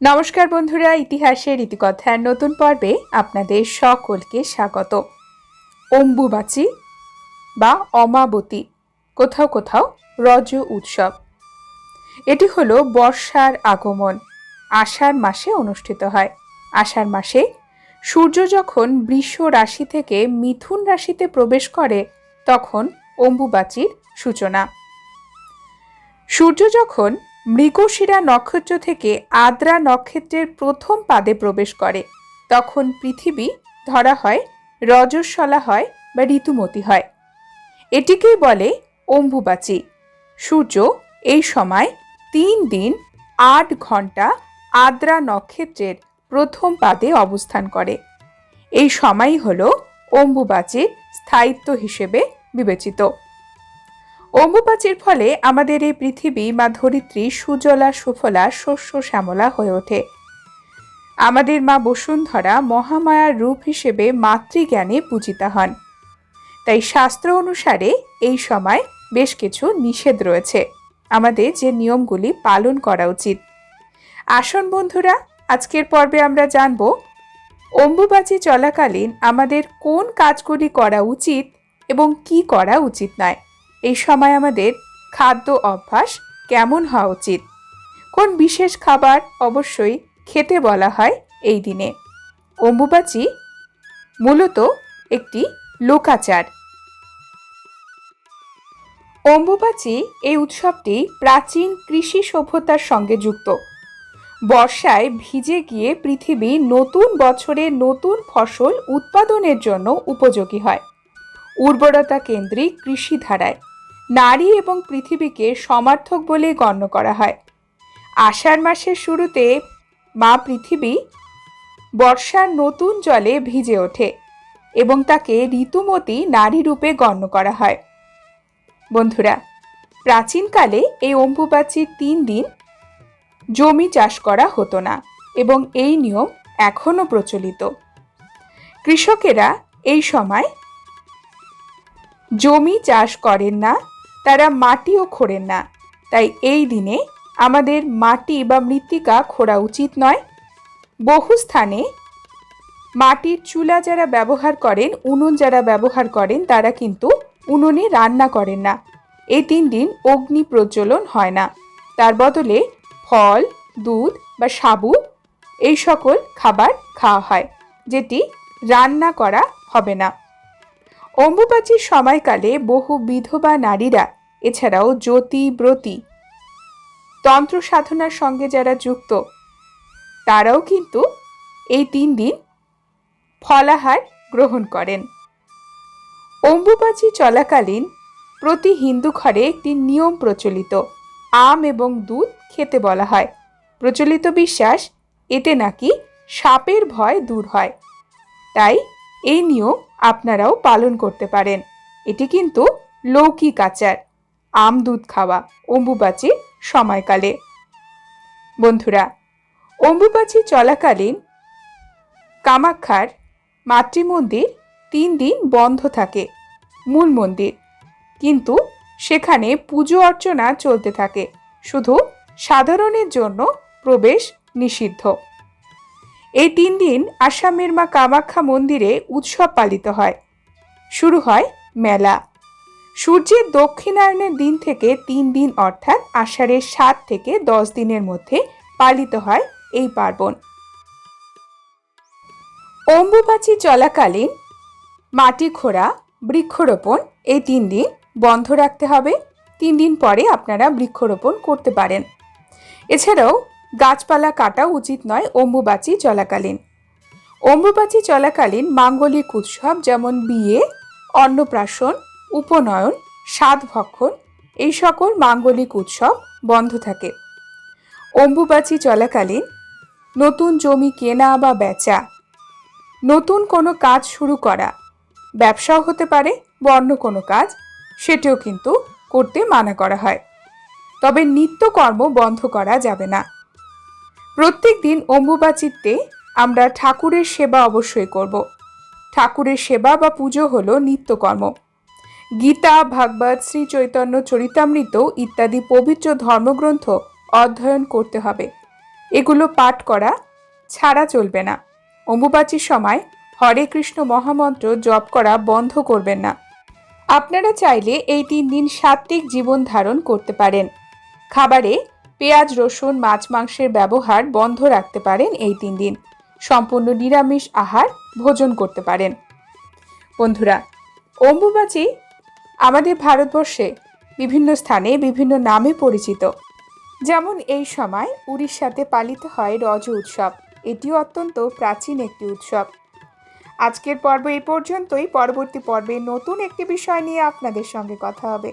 নমস্কার বন্ধুরা, ইতিহাসের ইতিকথার নতুন পর্বে আপনাদের সকলকে স্বাগত। অম্বুবাচী বা অমাবতী, কোথাও কোথাও রজ উৎসব। এটি হলো বর্ষার আগমন, আষাঢ় মাসে অনুষ্ঠিত হয়। আষাঢ় মাসে সূর্য যখন বৃষ রাশি থেকে মিথুন রাশিতে প্রবেশ করে, তখন অম্বুবাচীর সূচনা। সূর্য যখন মৃগশিরা নক্ষত্র থেকে আদ্রা নক্ষত্রের প্রথম পাদে প্রবেশ করে। তখন পৃথিবী ধরা হয়, রজস্বলা হয় বা ঋতুমতি হয়। এটিকেই বলে অম্বুবাচী। সূর্য এই সময় তিন দিন আট ঘণ্টা আদ্রা নক্ষত্রের প্রথম পাদে অবস্থান করে। এই সময়ই হল অম্বুবাচীর স্থায়িত্ব হিসেবে বিবেচিত। অম্বুবাচীর ফলে আমাদের এই পৃথিবী, মা ধরিত্রী, সুজলা, সুফলা, শস্য, শ্যামলা হয়ে ওঠে। আমাদের মা বসুন্ধরা মহামায়ার রূপ হিসেবে মাতৃজ্ঞানে পূজিতা হন। তাই শাস্ত্র অনুসারে এই সময় বেশ কিছু নিষেধ রয়েছে। আমাদের যে নিয়মগুলি পালন করা উচিত। আসন বন্ধুরা, আজকের পর্বে আমরা জানব, অম্বুবাচী চলাকালীন আমাদের কোন কাজগুলি করা উচিত এবং কি করা উচিত নয়। এই সময় আমাদের খাদ্য অভ্যাস কেমন হওয়া উচিত? কোন বিশেষ খাবার অবশ্যই খেতে বলা হয় এই দিনে? অম্বুবাচী মূলত একটি লোকাচার। অম্বুবাচী এই উৎসবটি প্রাচীন কৃষি সভ্যতার সঙ্গে যুক্ত। বর্ষায় ভিজে গিয়ে পৃথিবী নতুন বছরে নতুন ফসল উৎপাদনের জন্য উপযোগী হয়। উর্বরতা কেন্দ্রিক কৃষি ধারায় নারী এবং পৃথিবীকে সমার্থক বলে গণ্য করা হয়। আষাঢ় মাসের শুরুতে মা পৃথিবী বর্ষার নতুন জলে ভিজে ওঠে এবং তাকে ঋতুমতী নারী রূপে গণ্য করা হয়। বন্ধুরা, প্রাচীনকালে এই অম্বুবাচীর তিন দিন জমি চাষ করা হতো না এবং এই নিয়ম এখনও প্রচলিত। কৃষকেরা এই সময় জমি চাষ করেন না তারা মাটিও খোঁড়েন না। তাই এই দিনে আমাদের মাটি বা মৃত্তিকা খোঁড়া উচিত নয়। বহু স্থানে মাটির চুলা যারা ব্যবহার করেন, উনুন যারা ব্যবহার করেন, তারা কিন্তু উনুনে রান্না করেন না। এই তিন দিন অগ্নি প্রজ্বলন হয় না। তার বদলে ফল, দুধ বা সাবু এই সকল খাবার খাওয়া হয়, যেটি রান্না করা হবে না। অম্বুবাচীর সময়কালে বহু বিধবা নারীরা, এছাড়াও জ্যোতি, ব্রতী, তন্ত্র সাধনার সঙ্গে যারা যুক্ত, তারাও কিন্তু এই তিন দিন ফলাহার গ্রহণ করেন। অম্বুবাচী চলাকালীন প্রতি হিন্দু ঘরে একটি নিয়ম প্রচলিত, আম এবং দুধ খেতে বলা হয়। প্রচলিত বিশ্বাস, এতে নাকি সাপের ভয় দূর হয়। তাই এই নিয়ম আপনারাও পালন করতে পারেন। এটি কিন্তু লৌকিক আচার। আম, দুধ খাওয়া, অম্বুবাচী সময়কালে। বন্ধুরা, অম্বুবাচী চলাকালীন কামাক্ষার মাতৃমন্দির তিন দিন বন্ধ থাকে, মূল মন্দির। কিন্তু সেখানে পুজো অর্চনা চলতে থাকে। শুধু সাধারণের জন্য প্রবেশ নিষিদ্ধ। এই তিন দিন আসামের মা কামাখ্যা মন্দিরে উৎসব পালিত হয়। শুরু হয় মেলা। সূর্যের দক্ষিণায়নের দিন থেকে তিন দিন, অর্থাৎ আষাঢ়ের সাত থেকে দশ দিনের মধ্যে পালিত হয় এই পার্বণ। অম্বুবাচী চলাকালীন মাটি খোঁড়া, বৃক্ষরোপণ এই তিন দিন বন্ধ রাখতে হবে। তিন দিন পরে আপনারা বৃক্ষরোপণ করতে পারেন। এছাড়াও গাছপালা কাটা উচিত নয় অম্বুবাচী চলাকালীন। অম্বুবাচী চলাকালীন মাঙ্গলিক উৎসব যেমন বিয়ে, অন্নপ্রাশন, উপনয়ন সাত ভক্ষণ, এই সকল মাঙ্গলিক উৎসব বন্ধ থাকে। অম্বুবাচী চলাকালীন নতুন জমি কেনা বা বেচা, নতুন কোনো কাজ শুরু করা, ব্যবসাও হতে পারে বা অন্য কোনো কাজ, সেটিও কিন্তু করতে মানা করা হয়। তবে নিত্যকর্ম বন্ধ করা যাবে না। প্রত্যেক দিন অম্বুবাচিতে আমরা ঠাকুরের সেবা অবশ্যই করব। ঠাকুরের সেবা বা পুজো হলো নিত্যকর্ম। গীতা, ভাগবত শ্রী চৈতন্য চরিতামৃত ইত্যাদি পবিত্র ধর্মগ্রন্থ অধ্যয়ন করতে হবে। এগুলো পাঠ করা ছাড়া চলবে না। অম্বুবাচীর সময় হরে কৃষ্ণ মহামন্ত্র জপ করা বন্ধ করবেন না। আপনারা চাইলে এই তিন দিন সাত্ত্বিক জীবন ধারণ করতে পারেন। খাবারে পেঁয়াজ, রসুন, মাছ মাংসের ব্যবহার বন্ধ রাখতে পারেন এই তিন দিন। সম্পূর্ণ নিরামিষ আহার ভোজন করতে পারেন। বন্ধুরা, অম্বুবাচী আমাদের ভারতবর্ষে বিভিন্ন স্থানে, বিভিন্ন নামে পরিচিত। যেমন এই সময় উড়িষ্যাতে পালিত হয় রজ উৎসব। এটিও অত্যন্ত প্রাচীন একটি উৎসব। আজকের পর্ব এই পর্যন্তই। পরবর্তী পর্বে নতুন একটি বিষয় নিয়ে আপনাদের সঙ্গে কথা হবে।